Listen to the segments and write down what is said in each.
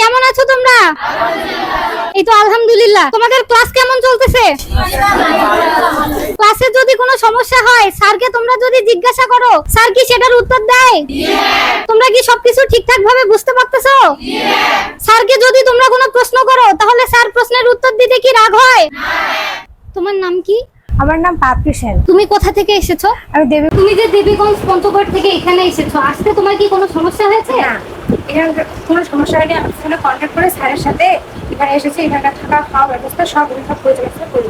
কেমন আছো তোমরা? এই তো আলহামদুলিল্লাহ। তোমাদের ক্লাস কেমন চলতেছে? ক্লাসে যদি কোনো সমস্যা হয়, স্যারকে তোমরা যদি জিজ্ঞাসা করো, স্যার কি সেটার উত্তর দেয়? তোমরা কি সবকিছু ঠিকঠাক ভাবে বুঝতে পারতেছো? স্যারকে যদি তোমরা কোনো প্রশ্ন করো, তাহলে স্যার প্রশ্নের উত্তর দিতে কি রাগ হয়? তোমার নাম কি? আমার নাম পাপড়ি সেন। তুমি কোথা থেকে এসেছ? আমি দেবী তুমি যে দেবীগঞ্জ পঞ্চগড় থেকে এখানে এসেছ আসতে তোমার কি কোনো সমস্যা হয়েছে? না এখানে কোনো সমস্যা হয়নি। আমি সেখানে কন্ট্যাক্ট করে স্যারের সাথে এখানে এসেছি এখানকার থাকা খাওয়া ব্যবস্থা সব উনি সব পরিচালনা করে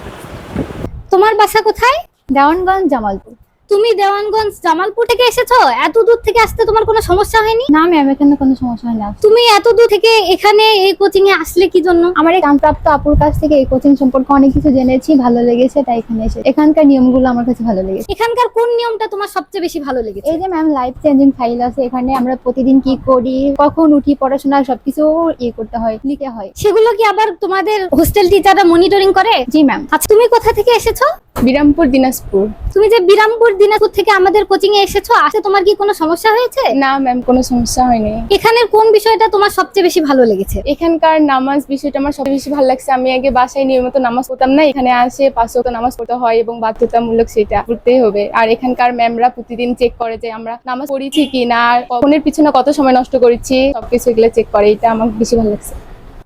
তোমার বাসা কোথায়? দেওয়ানগঞ্জ জামালপুর। তুমি দেওয়ানগঞ্জ জামালপুর থেকে এসেছ? এত দূর থেকে আসতে তোমার কোনো সমস্যা হয়নি? না ম্যাম এখানে কোনো সমস্যা হয় না তুমি এত দূর থেকে এখানে এই কোচিং এ আসলে কি জন্য? আমার এই কামপ্রাপ্ত আপুর কাছ থেকে এই কোচিং সম্পর্কে অনেক কিছু জেনেছি ভালো লেগেছে তাই এখানে এসে এখানকার নিয়মগুলো আমার কাছে ভালো লেগেছে। এখানকার কোন নিয়মটা তোমার সবচেয়ে বেশি ভালো লেগেছে? এই যে ম্যাম লাইফ চেঞ্জিং ফাইল আছে এখানে আমরা প্রতিদিন কি করি কখন উঠি পড়াশোনা সবকিছু ইয়ে করতে হয় লিখে হয়। সেগুলো কি আবার তোমাদের হোস্টেল টিচাররা মনিটরিং করে? জি ম্যাম আচ্ছা তুমি কোথা থেকে এসেছ? বিরামপুর দিনাজপুর। তুমি যে বিরামপুর দিনাজপুর থেকে আমাদের কোচিং এ এসেছ আসতে তোমার কি কোনো সমস্যা হয়েছে? না ম্যাম কোনো সমস্যা হয়নি। এখানের কোন বিষয়টা তোমার সবচেয়ে বেশি ভালো লেগেছে? এখানকার নামাজ বিষয়টা আমার সবচেয়ে বেশি ভালো লাগছে। আমি আগে বাসায় নিয়মিত নামাজ পড়তাম না এখানে আসে পাঁচ ওয়াক্ত নামাজ পড়তে হয় এবং বাধ্যতামূলক সেটা পড়তেই হবে। আর এখানকার ম্যামরা প্রতিদিন চেক করে যে আমরা নামাজ পড়েছি কি না ফোনের পিছনে কত সময় নষ্ট করেছি সবকিছু এগুলো চেক করে এটা আমার বেশি ভালো লাগছে।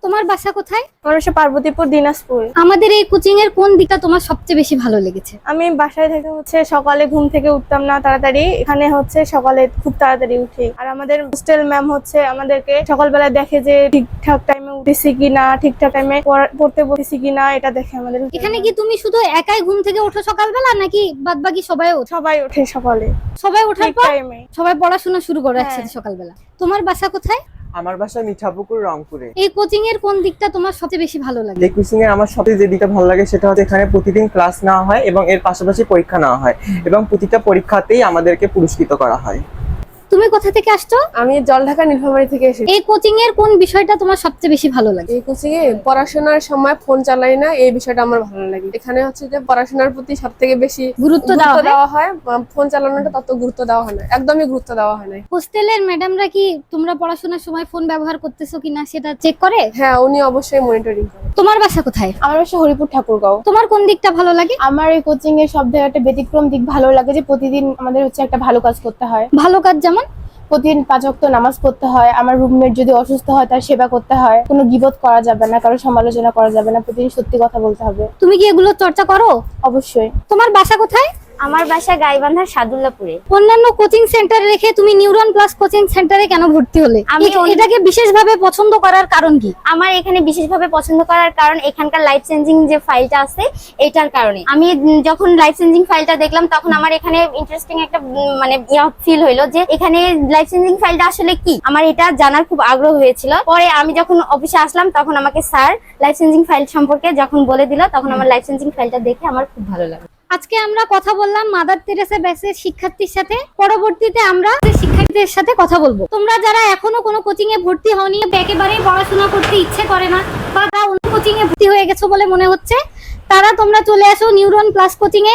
তোমার বাসা কোথায়? আমার বাসা পার্বতীপুর দিনাজপুর। আমাদের এই কোচিং এর কোন দিকটা তোমার সবচেয়ে বেশি ভালো লেগেছে? আমি বাসায় থেকে হচ্ছে সকালে ঘুম থেকে উঠতাম না তাড়াতাড়ি। এখানে হচ্ছে সকালে খুব তাড়াতাড়ি উঠি। আর আমাদের হোস্টেল ম্যাম হচ্ছে আমাদেরকে সকালবেলা দেখে যে ঠিকঠাক টাইমে উঠেছি কিনা ঠিকঠাক টাইমে পড়তে বসেছি কিনা এটা দেখে আমাদের এখানে কি তুমি শুধু একাই ঘুম থেকে ওঠো সকালবেলা নাকি বাদ বাকি সবাই ওঠো? সবাই ওঠে সকালে। সবাই ওঠার পর টাইমে সবাই পড়াশোনা শুরু করে হ্যাঁ। একসাথে সকালবেলা। তোমার বাসা কোথায়? আমার বাসা মিঠাপুকুর রংপুরে। এই কোচিং এর কোন দিকটা তোমার সবচেয়ে বেশি ভালো লাগে? এই কোচিং এর আমার সবচেয়ে যে দিকটা ভালো লাগে সেটা হচ্ছে এখানে প্রতিদিন ক্লাস নেওয়া হয় এবং এর পাশাপাশি পরীক্ষা নেওয়া হয়। এবং প্রতিটা পরীক্ষাতেই আমাদেরকে পুরস্কৃত করা হয়। তুমি কোথা থেকে আসছো? আমি জলঢাকা নীলফামারী থেকে এসেছি। এই কোচিং এর কোন বিষয়টা তোমার সবচেয়ে বেশি ভালো লাগে? এই কোচিং এ পড়াশোনার সময় ফোন চালাই না এই বিষয়টা আমার ভালো লাগে। এখানে হচ্ছে যে পড়াশোনার প্রতি সব থেকে বেশি গুরুত্ব দেওয়া হয়? ফোন চালানোটা তত গুরুত্ব দেওয়া হয় না একদমই গুরুত্ব দেওয়া হয় না। হোস্টেলের ম্যাডামরা কি তোমরা পড়াশোনার সময় ফোন ব্যবহার করতেছো কিনা সেটা চেক করে? হ্যাঁ উনি অবশ্যই মনিটরিং করেন তোমার বাসা কোথায়? আমার বাসা হরিপুর ঠাকুরগাঁও। তোমার কোন দিকটা ভালো লাগে? আমার এই কোচিং এর সব থেকে একটা ব্যতিক্রম দিক ভালো লাগে যে প্রতিদিন আমাদের হচ্ছে একটা ভালো কাজ করতে হয়। ভালো কাজ যেমন? প্রতিদিন পাঁচ অক্ট নামাজ পড়তে হয়। আমার রুমমেট যদি অসুস্থ হয় তার সেবা করতে হয়। কোনো গিবত করা যাবে না কারও সমালোচনা করা যাবে না। প্রতিদিন সত্যি কথা বলতে হবে। তুমি কি এগুলো চর্চা করো? অবশ্যই। তোমার বাসা কোথায়? আমার বাসা গাইবান্ধার সাদুল্লাপুরে। অন্যান্য কোচিং সেন্টার রেখে তুমি নিউরন প্লাস কোচিং সেন্টারে কেন ভর্তি হলে? আমি এটাকে বিশেষভাবে পছন্দ করার কারণ কি? আমার এখানে বিশেষভাবে পছন্দ করার কারণ এখানকার লাইফ চেঞ্জিং যে ফাইলটা আছে এটার কারণে। আমি যখন লাইফ চেঞ্জিং ফাইলটা দেখলাম তখন আমার এখানে ইন্টারেস্টিং একটা মানে ফিল হইল যে এখানে লাইফ চেঞ্জিং ফাইলটা আসলে কি? আমার এটা জানার খুব আগ্রহ হয়েছিল। পরে আমি যখন অফিসে আসলাম তখন আমাকে স্যার লাইফ চেঞ্জিং ফাইল সম্পর্কে যখন বলে দিল তখন আমার লাইফ চেঞ্জিং ফাইলটা দেখে আমার খুব ভালো লাগল। আজকে আমরা কথা বললাম মাদার তেরেসা ব্যাচের শিক্ষার্থীর সাথে। পরবর্তীতে আমরা শিক্ষার্থীদের সাথে কথা বলব। তোমরা যারা এখনও কোনো কোচিং এ ভর্তি হওনি, একেবারেই পড়াশোনা করতে ইচ্ছে করে না, বা অন্য কোচিং এ ভর্তি হয়ে গেছো বলে মনে হচ্ছে, তারা তোমরা চলে আসো নিউরন প্লাস কোচিং এ।